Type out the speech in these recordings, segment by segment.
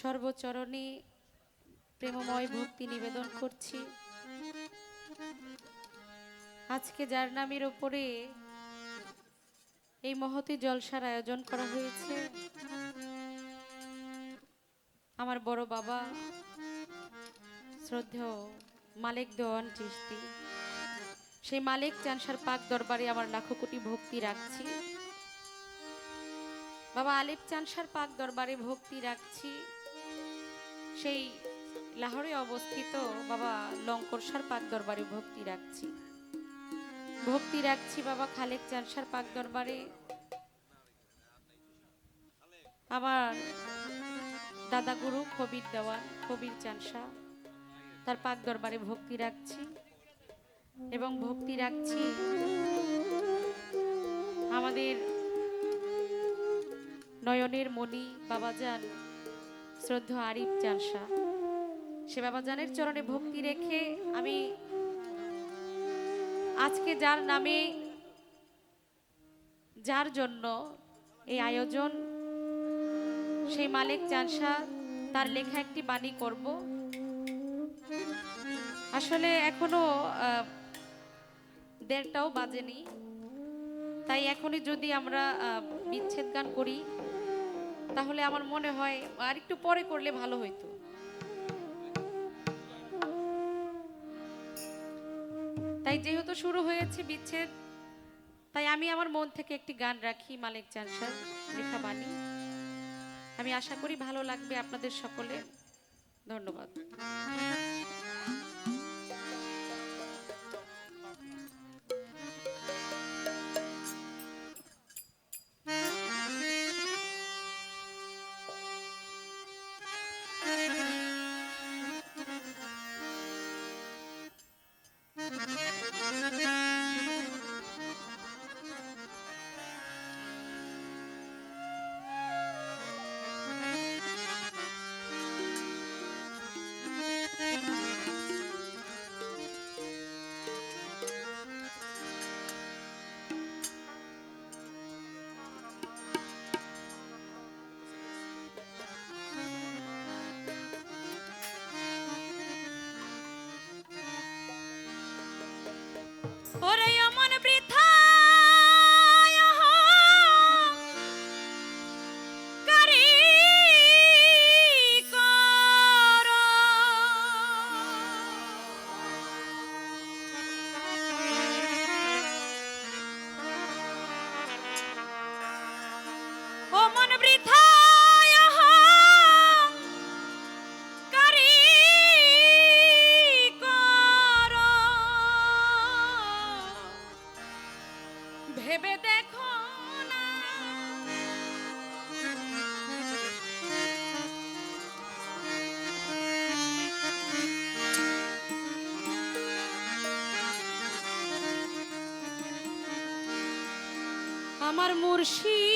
সর্বচরণে প্রেমময় ভক্তি নিবেদন করছি। আজকে যার নামের ওপরে এই মহতি জলসার আয়োজন করা হয়েছে, আমার বড় বাবা, শ্রদ্ধেয় মালিক দেওয়ান চিস্তি সেই মালিক চানসার পাক দরবারে আমার লাখো কোটি ভক্তি রাখছি। বাবা আলিফ চানসার পাক দরবারে ভক্তি রাখছি। সেই লাহোরে অবস্থিত বাবা লঙ্করসার পাক দরবারে ভক্তি রাখছি। ভক্তি রাখছি বাবা খালেক চানসার পাক দরবারে। আমার দাদা গুরু কবির দেওয়ান কবির চানসা তার পাক দরবারে ভক্তি রাখছি এবং ভক্তি রাখছি আমাদের নয়নের মণি বাবাজান শ্রদ্ধ আরিফ চানসা সে বাবাজানের চরণে ভক্তি রেখে আমি আজকে যার নামে, যার জন্য এই আয়োজন, সেই মালিক চানসা, তার লেখা একটি বাণী করব। আসলে এখনও দেড়টাও বাজেনি। তাই এখনই যদি আমরা বিচ্ছেদ গান করি তাহলে আমার মনে হয় আর একটু পরে করলে ভালো হইতো। তাই যেহেতু শুরু হয়েছে বিচ্ছেদ, তাই আমি আমার মন থেকে একটি গান রাখি, মালিক চানসার লেখা বাণী। আমি আশা করি ভালো লাগবে আপনাদের সকলে ধন্যবাদ। ওরে অমন ভেবে দেখো আমার মুর্শি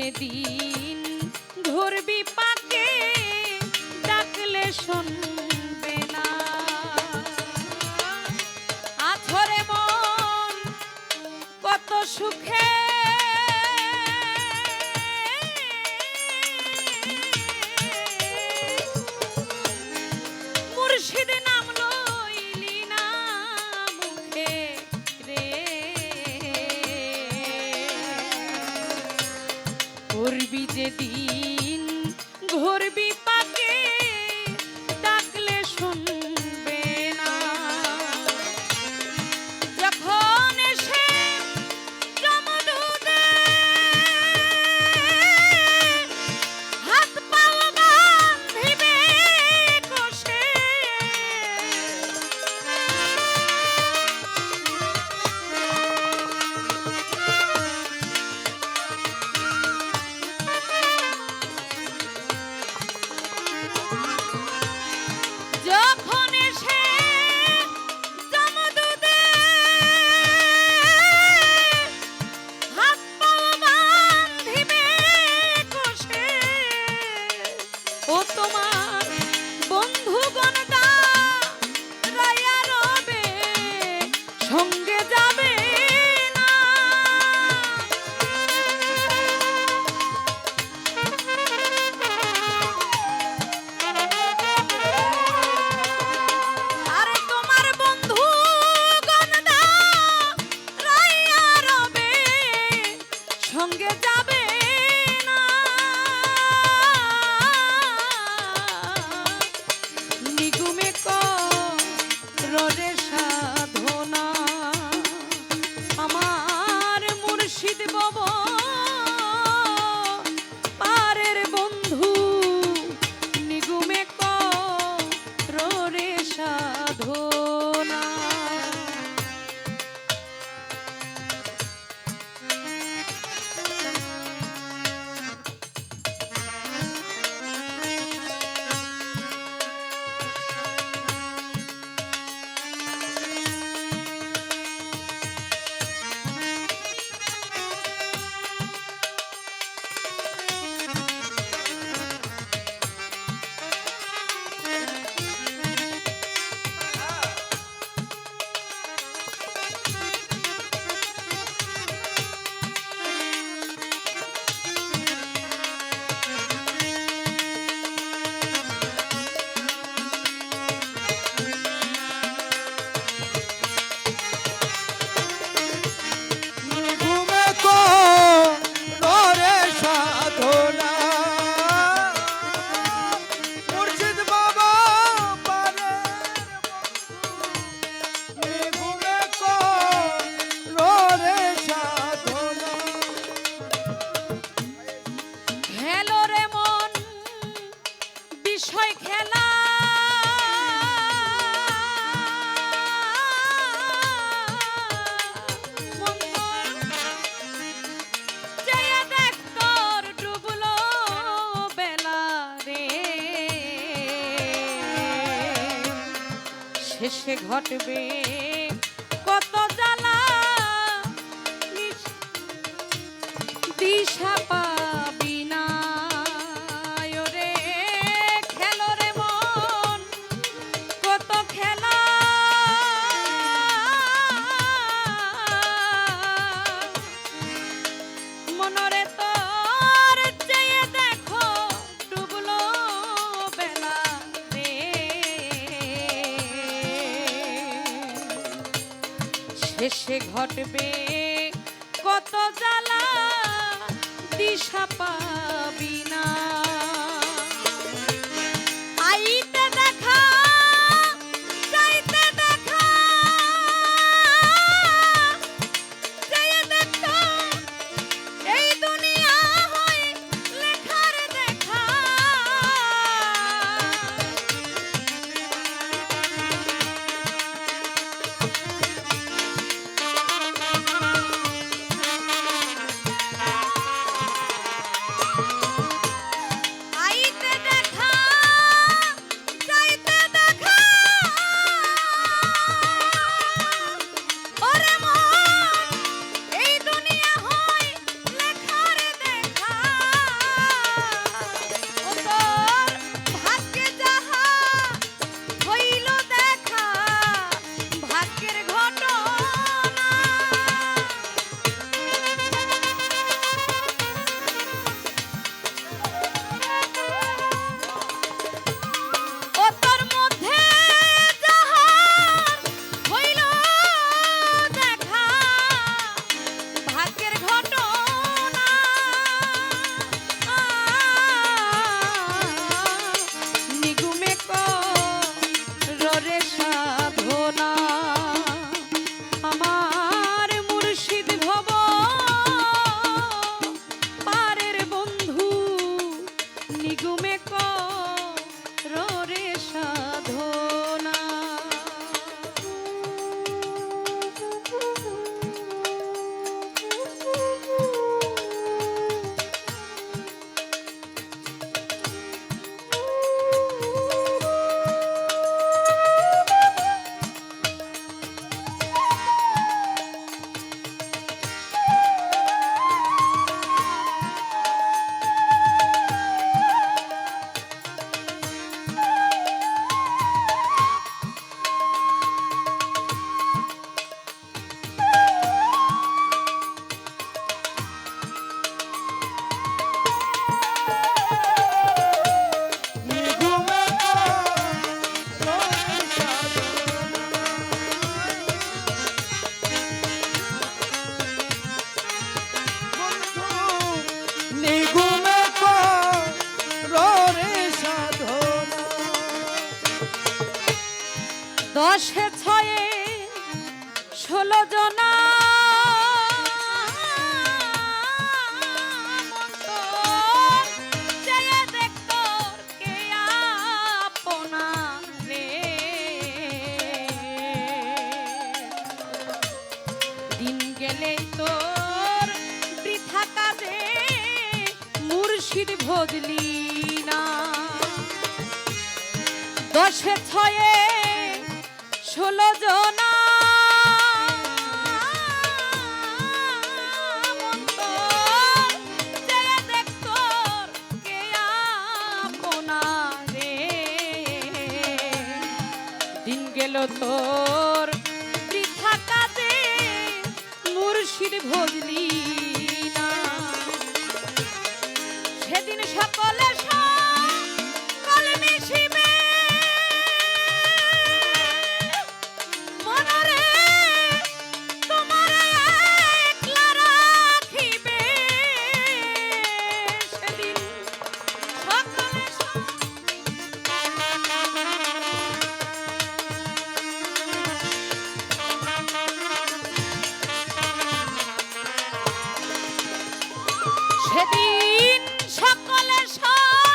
সেদিন ধরবি পাকে ডাকলে শুনবে না। মন কত সুখে আসবি যেদিন to be be বসে ছয়ে ষোলো জনা। দিন তোর বৃথা কাজে মুর্শিদ ভজলি না। সেদিন সকলে সব সেদিন সকলে সব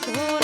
সাধনা